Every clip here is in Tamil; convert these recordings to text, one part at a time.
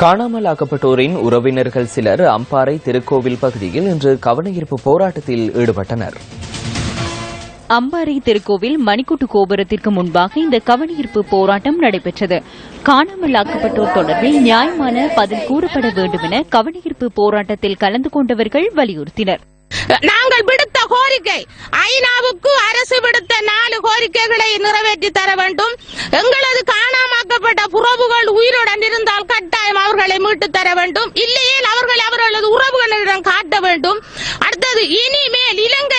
காணாமல் ஆக்கப்பட்டோரின் உறவினர்கள் சிலர் அம்பாறை திருக்கோவில் பகுதியில் இன்று கவனஈர்ப்பு போராட்டத்தில் ஈடுபட்டனர். அம்பாறை திருக்கோவில் மணிக்கூட்டு கோபுரத்திற்கு முன்பாக இந்த கவனஈர்ப்பு போராட்டம் நடைபெற்றது. காணாமல் ஆக்கப்பட்டோர் தொடர்பில் நியாயமான பதில் கூறப்பட வேண்டும் என கவனஈர்ப்பு போராட்டத்தில் கலந்து கொண்டவர்கள் வலியுறுத்தினர். நாங்கள் விடுத்த கோரிக்கை ஐநாவுக்கு அரசு விடுத்த நாலு கோரிக்கைகளை நிறைவேற்றி தர வேண்டும். எங்களது காணாமாக்கப்பட்ட புறவுகள் உயிருடன் இருந்தால் மீட்டு தர வேண்டும். இல்லையே அவர்களை அவர்களது உறவுகளிடம் காட்ட வேண்டும். அடுத்தது இனிமேல் இலங்கை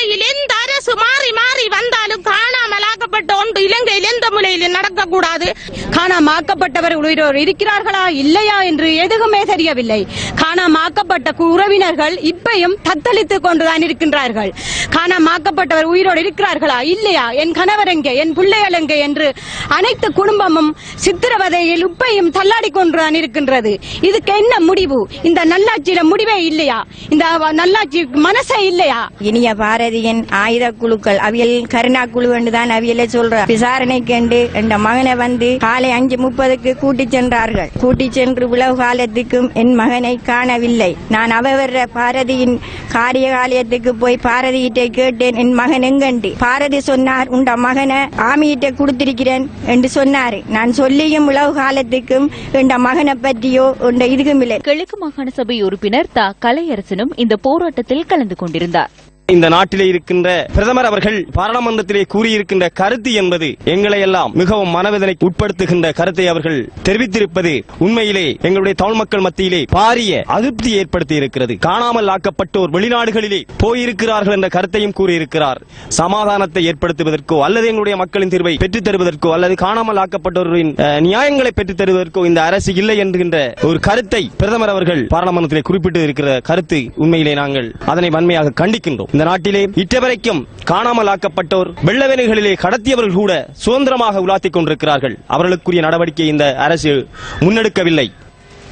இது நடக்கக்கூடாது. காணாமாக்கப்பட்டவர் உயிரோர் இருக்கிறார்களா இல்லையா என்று எதுவுமே தெரியவில்லை. காணாமாக்கப்பட்ட கு- உறவினர்கள் இப்பையும் தத்தளித்துக் கொண்டுதான் இருக்கின்றார்கள். காணாமாக்கப்பட்டவர் உயிரோடு இருக்கிறார்களா இல்லையா? என் கணவர் எங்கே? என் பிள்ளைகள் எங்கே? என்று அனைத்து குடும்பமும் சித்திரவதையில் இப்பையும் தள்ளாடி கொண்டுதான் இருக்கின்றது. இதுக்கு என்ன முடிவு? இந்த நல்லாட்சியில முடிவே இல்லையா? இந்த நல்லாட்சி மனசே இல்லையா? இனிய பாரதியின் ஆயுத குழுக்கள் அவியல் கருணா குழு தான் அவியலே சொல்ற விசாரணை கண்டு என்ற மகனை வந்து காலை அஞ்சு முப்பதுக்கு கூட்டி சென்றார்கள். கூட்டி சென்று உழவு காலத்துக்கும் என் மகனை காணவில்லை. நான் அவவர பாரதியின் காரிய காலயத்துக்கு போய் பாரதியிட்ட கேட்டேன் என் மகன் எங்கண்டு? பாரதி சொன்னார் உண்ட மகனை ஆமியிட்ட கொடுத்திருக்கிறேன் என்று சொன்னார். நான் சொல்லியும் உழவு காலத்துக்கும் என்ற மகனை பற்றியோ என்ற இதுக்கும் இல்லை. கிழக்கு மாகாண சபை உறுப்பினர் த. கலையரசனும் இந்த போராட்டத்தில் கலந்து கொண்டிருந்தார். இந்த நாட்டிலே இருக்கின்ற பிரதமர் அவர்கள் பாராளுமன்றத்திலே கூறியிருக்கின்ற கருத்து என்பது எங்களை எல்லாம் மிகவும் மனவேதனை உட்படுத்துகின்ற கருத்தை அவர்கள் தெரிவித்திருப்பது உண்மையிலே எங்களுடைய தமிழ் மக்கள் மத்தியிலே பாரிய அதிருப்தி ஏற்படுத்தி இருக்கிறது காணாமல் ஆக்கப்பட்டோர் வெளிநாடுகளிலே போயிருக்கிறார்கள் என்ற கருத்தையும் கூறியிருக்கிறார். சமாதானத்தை ஏற்படுத்துவதற்கோ அல்லது எங்களுடைய மக்களின் தீர்வை பெற்றுத் தருவதற்கோ அல்லது காணாமல் ஆக்கப்பட்டோர்களின் நியாயங்களை பெற்றுத் தருவதற்கோ இந்த அரசு இல்லை என்கின்ற ஒரு கருத்தை பிரதமர் அவர்கள் பாராளுமன்றத்திலே குறிப்பிட்டு இருக்கிற கருத்து உண்மையிலே நாங்கள் அதனை வன்மையாக கண்டிக்கின்றோம். இந்த நாட்டிலே இட்டவரைக்கும் காணாமல் ஆக்கப்பட்டோர் வெள்ளவேனைகளிலே கடத்தியவர்கள் கூட சுதந்திரமாக உலாத்திக் கொண்டிருக்கிறார்கள். அவர்களுக்குரிய நடவடிக்கை இந்த அரசு முன்னெடுக்கவில்லை.